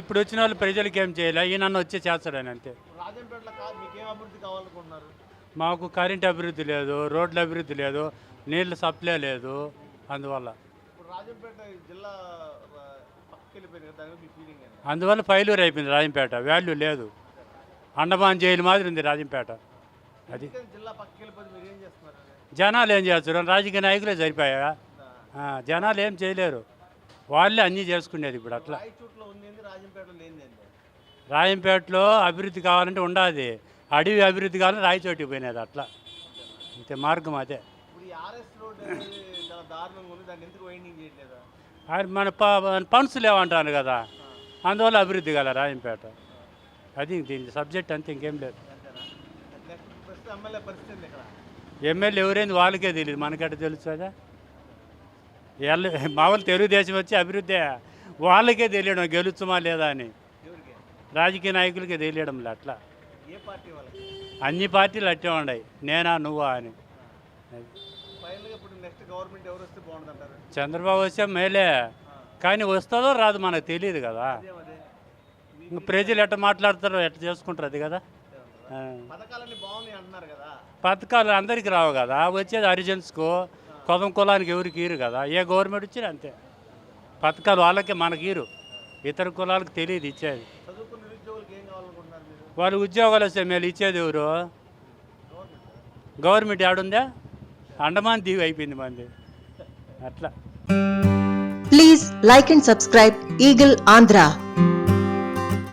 ఇప్పుడు వచ్చిన వాళ్ళు ప్రజలకి ఏం చేయలే? ఈయన వచ్చి చేస్తాడని అంతే. రాజంపేటలో కా మీకేం కరెంట్ అభివృద్ధి లేదు రోడ్ల అభివృద్ధి లేదు నీళ్ళు సప్లై లేదు అందువల్ల. అందువల్ల ఫైలూర్ అయిపోయింది రాజంపేట వాల్యూ లేదు. అండమాన్ జైలు మాదిరి ఉంది రాజంపేట. అది. జనాలు ఏం చేస్తారు రాజకీయ నాయకులే సరిపోయా జనాలు ఏం చేయలేరు. వాళ్ళే అన్నీ చేసుకునేది ఇప్పుడు అట్లా. రాయంపేటలో అభివృద్ధి కావాలంటే ఉండాది. అడవి అభివృద్ధి కావాలంటే రాయచోటికి పోయినది అట్లా. అంతే మార్గం అదే. మన ఫండ్స్ లేవంటాను కదా. అందువల్ల అభివృద్ధి కాల రాయంపేట అది దీని సబ్జెక్ట్ అంతే ఇంకేం లేదు. ఎమ్మెల్యే ఎవరైంది వాళ్ళకే తెలియదు మనకట్ట తెలుస్తుందా? వీళ్ళు మామూలు తెలుగుదేశం వచ్చి అభివృద్ధి వాళ్ళకే తెలియడం గెలుచుమా లేదా అని. రాజకీయ నాయకులకే తెలియడం అట్లా. అన్ని పార్టీలు అట్టే ఉన్నాయి. నేనా నువ్వా అని. చంద్రబాబు వస్తే మేలే. కానీ వస్తుందో రాదు మనకు తెలియదు కదా. ప్రజలు ఎట్ట మాట్లాడతారో ఎట్ట చేసుకుంటారు అది కదా. పథకాలు అందరికీ రావు కదా. వచ్చేది హరిజన్స్కు కొదం కులానికి ఎవరికి ఇరు కదా? ఏ గవర్నమెంట్ ఇచ్చినా అంతే. పథకాలు వాళ్ళకే మనకి ఇరు ఇతర కులాలకు తెలియదు ఇచ్చేది. వాళ్ళు ఉద్యోగాలు వస్తే మేలు ఇచ్చేది ఎవరు? గవర్నమెంట్ ఆడుందా అండమాన్ దీవి అయిపోయింది మంది. అట్లా. Please like and subscribe Eagle Andhra